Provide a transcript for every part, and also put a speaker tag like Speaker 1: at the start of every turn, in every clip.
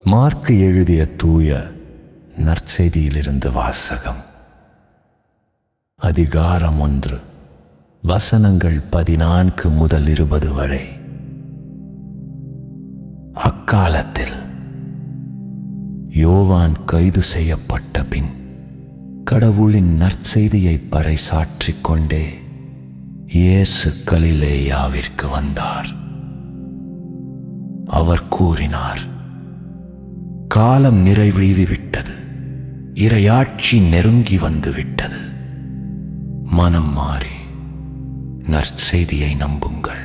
Speaker 1: Mark எழுதிய தூய நற்செய்தியிலிருந்து வாசகம். அதிகாரம் ஒன்று. வசனங்கள் பதினான்கு முதல் இருபது வரை. அக்காலத்தில் யோவான் கைது செய்யப்பட்ட பின் கடவுளின் நற்செய்தியை பறைசாற்றிக் கொண்டே இயேசு கலிலேயாவிற்கு வந்தார். அவர் கூறினார் காலம் நிறைவீவிவிட்டது இரையாட்சி நெருங்கி வந்து விட்டது மனம் மாறி நற்செய்தியை நம்புங்கள்.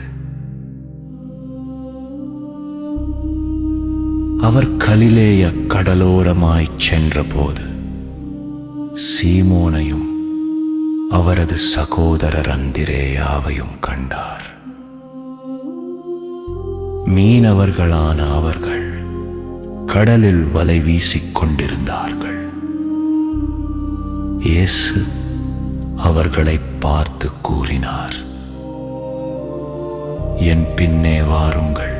Speaker 1: அவர் கலிலேய கடலோரமாய்ச் சென்றபோது சீமோனையும் அவரது சகோதரர் அந்திரேயாவையும் கண்டார். மீனவர்களான அவர்கள் கடலில் வலை வீசிக் கொண்டிருந்தார்கள் இயேசு அவர்களை பார்த்து கூறினார் என் பின்னே வாருங்கள்.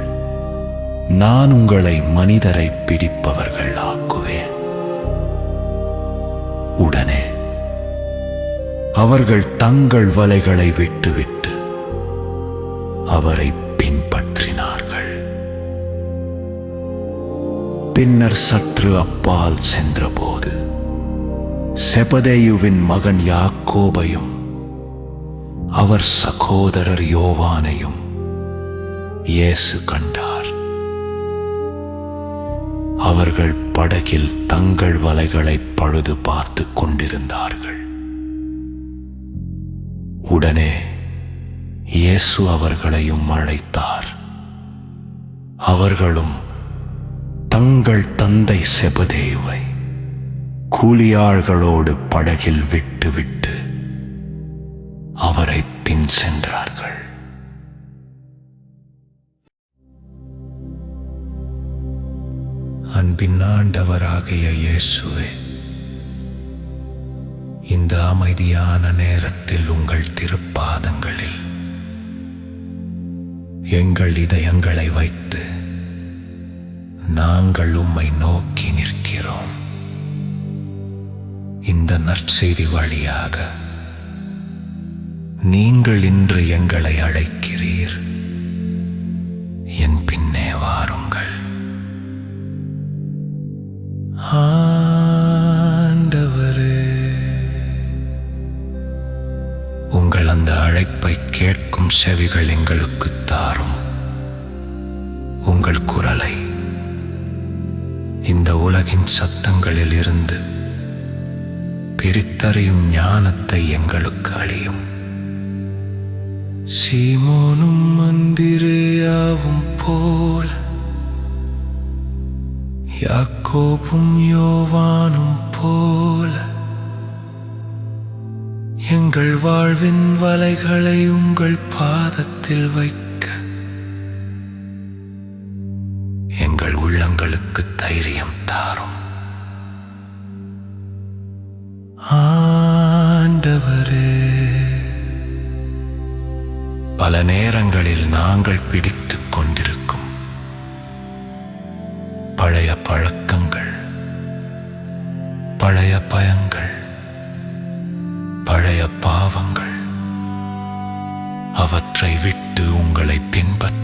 Speaker 1: நான் உங்களை மனிதரை பிடிப்பவர்கள் ஆக்குவேன். உடனே அவர்கள் தங்கள் வலைகளை விட்டுவிட்டு அவரை பின்பற்ற பின்னர் சற்று அப்பால் சென்றபோது செபதேயுவின் மகன் யாக்கோபையும் அவர் சகோதரர் யோவானையும் இயேசு கண்டார். அவர்கள் படகில் தங்கள் வலைகளை பழுது பார்த்து கொண்டிருந்தார்கள். உடனே இயேசு அவர்களையும் அழைத்தார். அவர்களும் தங்கள் தந்தை செபதேவை கூலியாள்களோடு படகில் விட்டுவிட்டு அவரை பின் சென்றார்கள். அன்பின் ஆண்டவராகிய இயேசுவே இந்த அமைதியான நேரத்தில் உங்கள் திருப்பாதங்களில் எங்கள் இதயங்களை வைத்து நாங்கள் உம்மை நோக்கி நிற்கிறோம். இந்த நற்செய்தி வழியாக நீங்கள் இன்று எங்களை அழைக்கிறீர். என் பின்னே வாருங்கள். ஆண்டவரே உங்கள் அந்த அழைப்பை கேட்கும் செவிகள் எங்களுக்கு தாரும். உங்கள் குரலை இந்த உலகின் சத்தங்களில் இருந்து பிரித்தறியும் ஞானத்தை எங்களுக்கு அழியும். சீமோனும் மந்திரேயாவும் போல யாக்கோபும் யோவானும் போல. எங்கள் வாழ்வின் வலைகளை உங்கள் பாதத்தில் வைக்க எங்கள் உள்ளங்களுக்கு தைரியம் தாரும். ஆண்டவரே. பல நேரங்களில் நாங்கள் பிடித்துக் கொண்டிருக்கும் பழைய பழக்கங்கள் பழைய பயங்கள் பழைய பாவங்கள் அவற்றை விட்டு உங்களை பின்பற்ற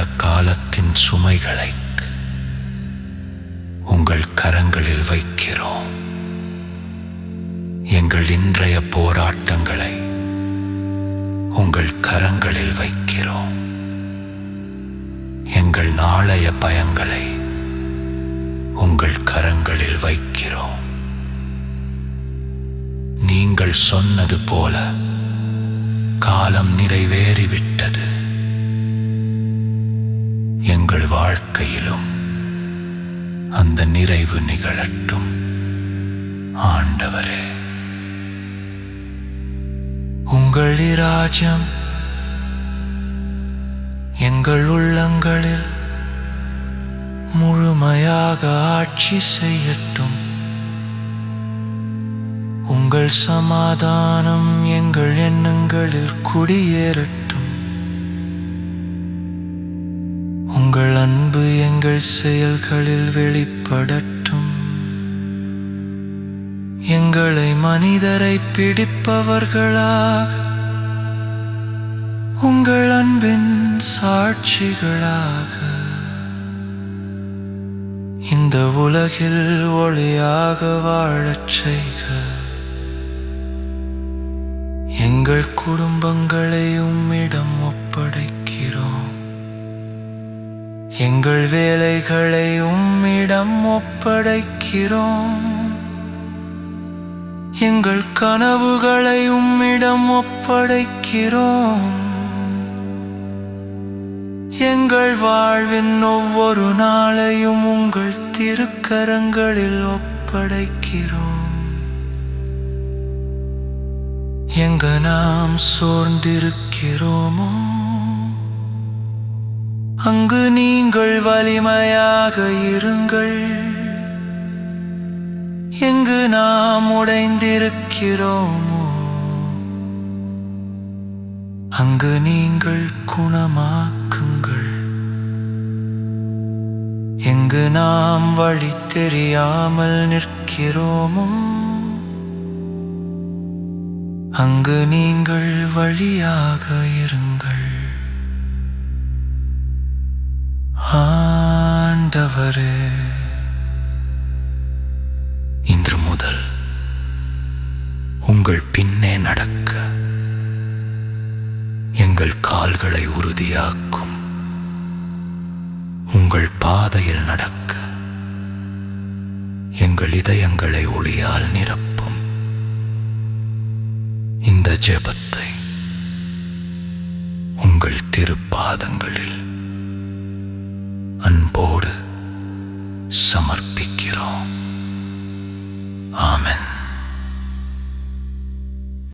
Speaker 1: கடந்த காலத்தின் சுமைகளை உங்கள் கரங்களில் வைக்கிறோம். எங்கள் இன்றைய போராட்டங்களை உங்கள் கரங்களில் வைக்கிறோம். எங்கள் நாளைய பயங்களை உங்கள் கரங்களில் வைக்கிறோம். நீங்கள் சொன்னது போல காலம் நிறைவேறிவிட்டது. வாழ்க்கையிலும் அந்த நிறைவு நிகழட்டும். ஆண்டவரே உங்கள் ராஜம்
Speaker 2: எங்கள் உள்ளங்களில் முழுமையாக ஆட்சி செய்யட்டும். உங்கள் சமாதானம் எங்கள் எண்ணங்களில் குடியேறட்டும். உங்கள் அன்பு எங்கள் செயல்களில் வெளிப்படட்டும். எங்களை மனிதரை பிடிப்பவர்களாக உங்கள் அன்பின் சாட்சிகளாக. இந்த உலகில் ஒளியாக வாழச் செய்க. எங்கள் குடும்பங்களை உம்மிடம் ஒப்படைக்கிறோம். எங்கள் வேலைகளை உம்மிடம் ஒப்படைக்கிறோம். எங்கள் கனவுகளை உம்மிடம் ஒப்படைக்கிறோம். எங்கள் வாழ்வின் ஒவ்வொரு நாளையும் உங்கள் திருக்கரங்களில் ஒப்படைக்கிறோம். எங்க நாம் சோர்ந்திருக்கிறோமோ? அங்கு நீங்கள் வலிமையாக இருங்கள். எங்கு நாம் உடைந்திருக்கிறோமோ அங்கு நீங்கள் குணமாக்குங்கள். எங்கு நாம் வழி தெரியாமல் நிற்கிறோமோ அங்கு நீங்கள் வழியாக இருங்கள். ஆண்டவரே இன்று முதல் உங்கள் பின்னே நடக்க எங்கள் கால்களை உறுதியாக்கும் உங்கள் பாதையில் நடக்க எங்கள் இதயங்களை ஒளியால் நிரப்பும் இந்த ஜெபத்தை உங்கள் திருப்பாதங்களில் அன்போடு சமர்ப்பிக்கிறோம்.